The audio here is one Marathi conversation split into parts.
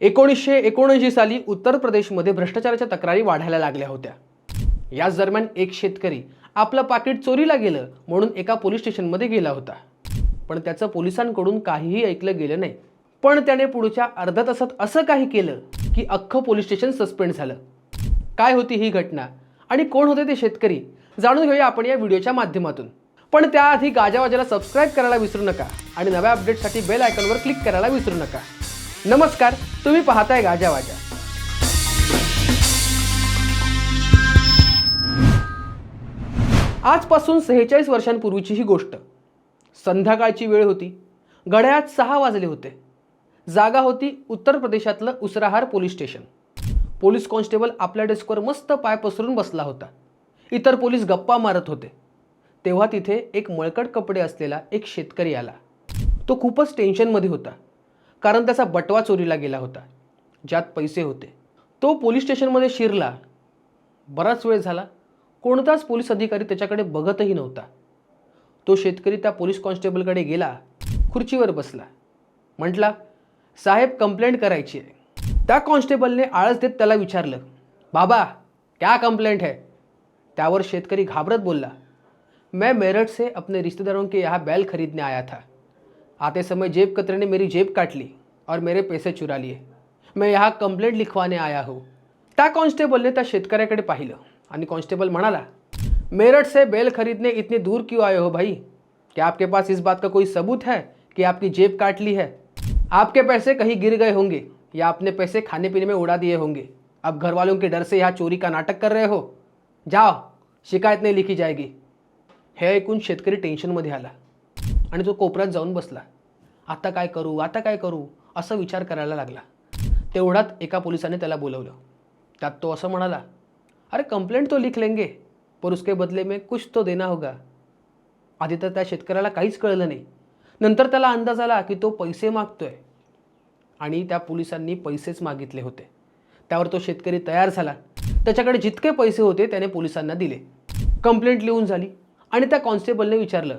एकोणीसशे एकोणऐंशी साली उत्तर प्रदेशमध्ये भ्रष्टाचाराच्या तक्रारी वाढायला लागल्या होत्या. याच दरम्यान एक शेतकरी आपलं पाकिट चोरीला गेलं म्हणून एका पोलीस स्टेशनमध्ये गेला होता. पण त्याचं पोलिसांकडून काहीही ऐकलं गेलं नाही. पण त्याने पुढच्या अर्ध्या तासात असं काही केलं की अख्खं पोलीस स्टेशन सस्पेंड झालं. काय होती ही घटना? आणि कोण होते ते शेतकरी? जाणून घेऊया आपण या व्हिडिओच्या माध्यमातून. पण त्याआधी गाजावाजाला सबस्क्राईब करायला विसरू नका आणि नव्या अपडेटसाठी बेल आयकॉनवर क्लिक करायला विसरू नका. नमस्कार तुम्ही पाहताय गाजावाजा आजपासून सेहेचाळीस वर्षांपूर्वीची ही गोष्ट. संध्याकाळची वेळ होती. गड्यात सहा वाजले होते. जागा होती उत्तर प्रदेशातलं Usrahar police station. Police constable आपल्या डेस्कवर मस्त पाय पसरून बसला होता. इतर पोलीस गप्पा मारत होते. तेव्हा तिथे एक मळकट कपडे असलेला एक शेतकरी आला. तो खूपच टेन्शनमध्ये होता. कारण त्याचा बटवा चोरीला गेला होता ज्यात पैसे होते. तो पोलीस स्टेशनमध्ये शिरला. बराच वेळ झाला. कोणताच पोलीस अधिकारी त्याच्याकडे बघतही नव्हता. तो शेतकरी त्या पोलीस कॉन्स्टेबलकडे गेला खुर्चीवर बसला. म्हटला साहेब कंप्लेंट करायची आहे. त्या कॉन्स्टेबलने आळस देत त्याला विचारलं बाबा क्या कंप्लेंट है? त्यावर शेतकरी घाबरत बोलला मैं मेरठ से अपने रिश्तेदारों के यहाँ बैल खरीदने आया था. आते समय जेब कतरे ने मेरी जेब काट ली और मेरे पैसे चुरा लिए। मैं यहाँ कंप्लेंट लिखवाने आया हूँ। त्या कॉन्स्टेबलने त्या शेतकऱ्याकडे पाहिलं आणि कॉन्स्टेबल म्हणाला, मेरठ से बैल खरीदने इतनी दूर क्यों आए हो भाई? क्या आपके पास इस बात का कोई सबूत है कि आपकी जेब काट ली है? आपके पैसे कहीं गिर गए होंगे या अपने पैसे खाने पीने में उड़ा दिए होंगे? अब घर वालों के डर से यहाँ चोरी का नाटक कर रहे हो? जाओ, शिकायत नाही लिखी जाएगी। हे ऐकून शेतकरी टेन्शनमध्ये आला आणि तो कोपऱ्यात जाऊन बसला। आता काय करू आता काय करू असं विचार करायला लागला. तेवढ्यात एका पोलिसाने त्याला बोलवलं. त्यात तो असं म्हणाला अरे कंप्लेंट तो लिख लेंगे. पर उसके बदले में कुछ तो देना होगा. आधी तर त्या शेतकऱ्याला काहीच कळलं नाही. नंतर त्याला अंदाज आला की तो पैसे मागतोय. आणि त्या पोलिसांनी पैसेच मागितले होते. त्यावर तो शेतकरी तयार झाला. त्याच्याकडे जितके पैसे होते त्याने पोलिसांना दिले. कंप्लेंट लिहून झाली. आणि त्या कॉन्स्टेबलने विचारलं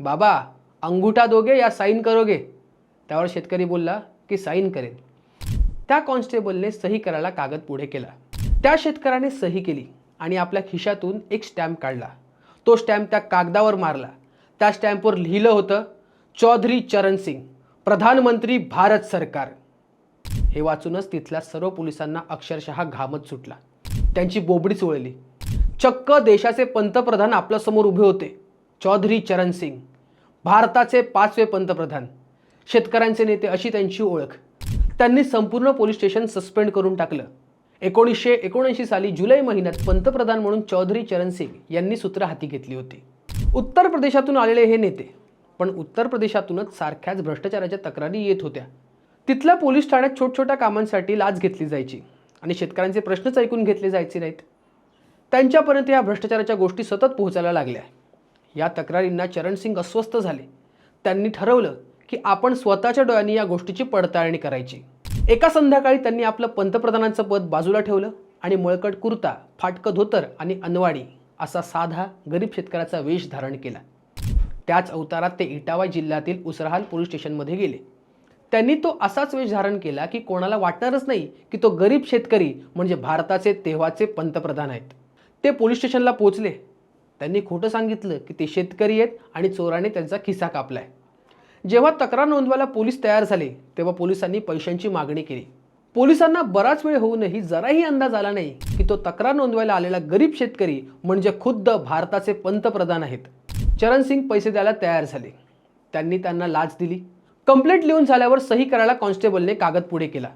बाबा अंगुठा दोगे या साईन करोगे? त्यावर शेतकरी बोलला की साईन करेन. त्या कॉन्स्टेबलने सही करायला कागद पुढे केला. त्या शेतकऱ्याने सही केली आणि आपल्या खिशातून एक स्टॅम्प काढला. तो स्टॅम्प त्या कागदावर मारला. त्या स्टॅम्पवर लिहिलं होतं चौधरी चरण सिंग प्रधानमंत्री भारत सरकार. हे वाचूनच तिथल्या सर्व पोलिसांना अक्षरशः घामच सुटला. त्यांची बोबडीच वळली. चक्क देशाचे पंतप्रधान आपल्यासमोर उभे होते चौधरी चरण सिंग. भारताचे पाचवे पंतप्रधान. शेतकऱ्यांचे नेते अशी त्यांची ओळख. त्यांनी संपूर्ण पोलीस स्टेशन सस्पेंड करून टाकलं. एकोणीसशे एकोणऐंशी साली जुलै महिन्यात पंतप्रधान म्हणून चौधरी चरण सिंग यांनी सूत्र हाती घेतली होती. उत्तर प्रदेशातून आलेले हे नेते पण उत्तर प्रदेशातूनच सारख्याच भ्रष्टाचाराच्या तक्रारी येत होत्या. तिथल्या पोलीस ठाण्यात छोटछोट्या कामांसाठी लाच घेतली जायची आणि शेतकऱ्यांचे प्रश्नच ऐकून घेतले जायचे नाहीत. त्यांच्यापर्यंत या भ्रष्टाचाराच्या गोष्टी सतत पोहोचायला लागल्या. या तक्रारींना चरणसिंग अस्वस्थ झाले. त्यांनी ठरवलं की आपण स्वतःच्या डोळ्यांनी या गोष्टीची पडताळणी करायची. एका संध्याकाळी त्यांनी आपलं पंतप्रधानांचं पद बाजूला ठेवलं आणि मळकट कुर्ता फाटकं धोतर आणि अनवाडी असा साधा गरीब शेतकऱ्याचा वेश धारण केला. त्याच अवतारात ते इटावा जिल्ह्यातील उसरहाल पोलीस स्टेशनमध्ये गेले. त्यांनी तो असाच वेश धारण केला की कोणाला वाटणारच नाही की तो गरीब शेतकरी म्हणजे भारताचे तेव्हाचे पंतप्रधान आहेत. ते पोलीस स्टेशनला पोचले त्यांनी खोटं सांगितलं की ते शेतकरी आहेत आणि चोराने त्यांचा खिसा कापलाय. जेव्हा तक्रार नोंदवायला पोलीस तयार झाले तेव्हा पोलिसांनी पैशांची मागणी केली. पोलिसांना बराच वेळ होऊनही जराही अंदाज आला नाही की तो तक्रार नोंदवायला आलेला गरीब शेतकरी म्हणजे खुद्द भारताचे पंतप्रधान आहेत. चरण सिंग पैसे द्यायला तयार झाले. त्यांनी त्यांना लाच दिली. कंप्लेंट लिहून झाल्यावर सही करायला कॉन्स्टेबलने कागद पुढे केला.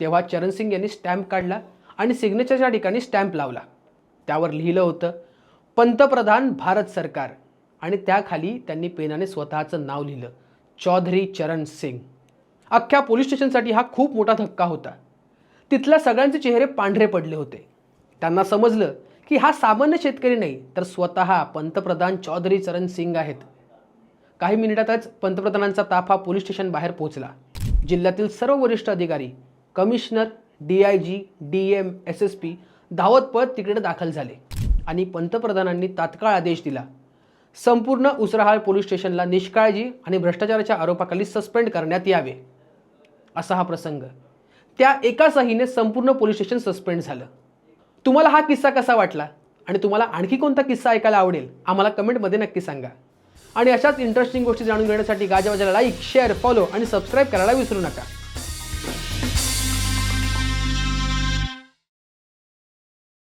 तेव्हा चरण सिंग यांनी स्टॅम्प काढला आणि सिग्नेचरच्या ठिकाणी स्टॅम्प लावला. त्यावर लिहिलं होतं पंतप्रधान भारत सरकार. आणि त्याखाली त्यांनी पेनाने स्वतःचं नाव लिहिलं. चौधरी चरण सिंग. अख्ख्या पोलीस स्टेशनसाठी हा खूप मोठा धक्का होता. तिथल्या सगळ्यांचे चेहरे पांढरे पडले होते. त्यांना समजलं की हा सामान्य शेतकरी नाही तर स्वतः पंतप्रधान चौधरी चरण सिंग आहेत. काही मिनिटातच पंतप्रधानांचा ताफ हा पोलीस स्टेशन बाहेर पोहोचला. जिल्ह्यातील सर्व वरिष्ठ अधिकारी commissioner D I G D M S S P धावत पळत तिकडे दाखल झाले आणि पंतप्रधानांनी तात्काळ आदेश दिला. संपूर्ण उसराहाळ पोलीस स्टेशनला निष्काळजी आणि भ्रष्टाचाराच्या आरोपाखाली सस्पेंड करण्यात यावे असा हा प्रसंग. त्या एका सहीने संपूर्ण पोलीस स्टेशन सस्पेंड झालं. तुम्हाला हा किस्सा कसा वाटला? आणि तुम्हाला आणखी कोणता किस्सा ऐकायला आवडेल? आम्हाला कमेंटमध्ये नक्की सांगा. आणि अशाच इंटरेस्टिंग गोष्टी जाणून घेण्यासाठी गाजावाजाला लाईक शेअर फॉलो आणि सबस्क्राईब करायला विसरू नका.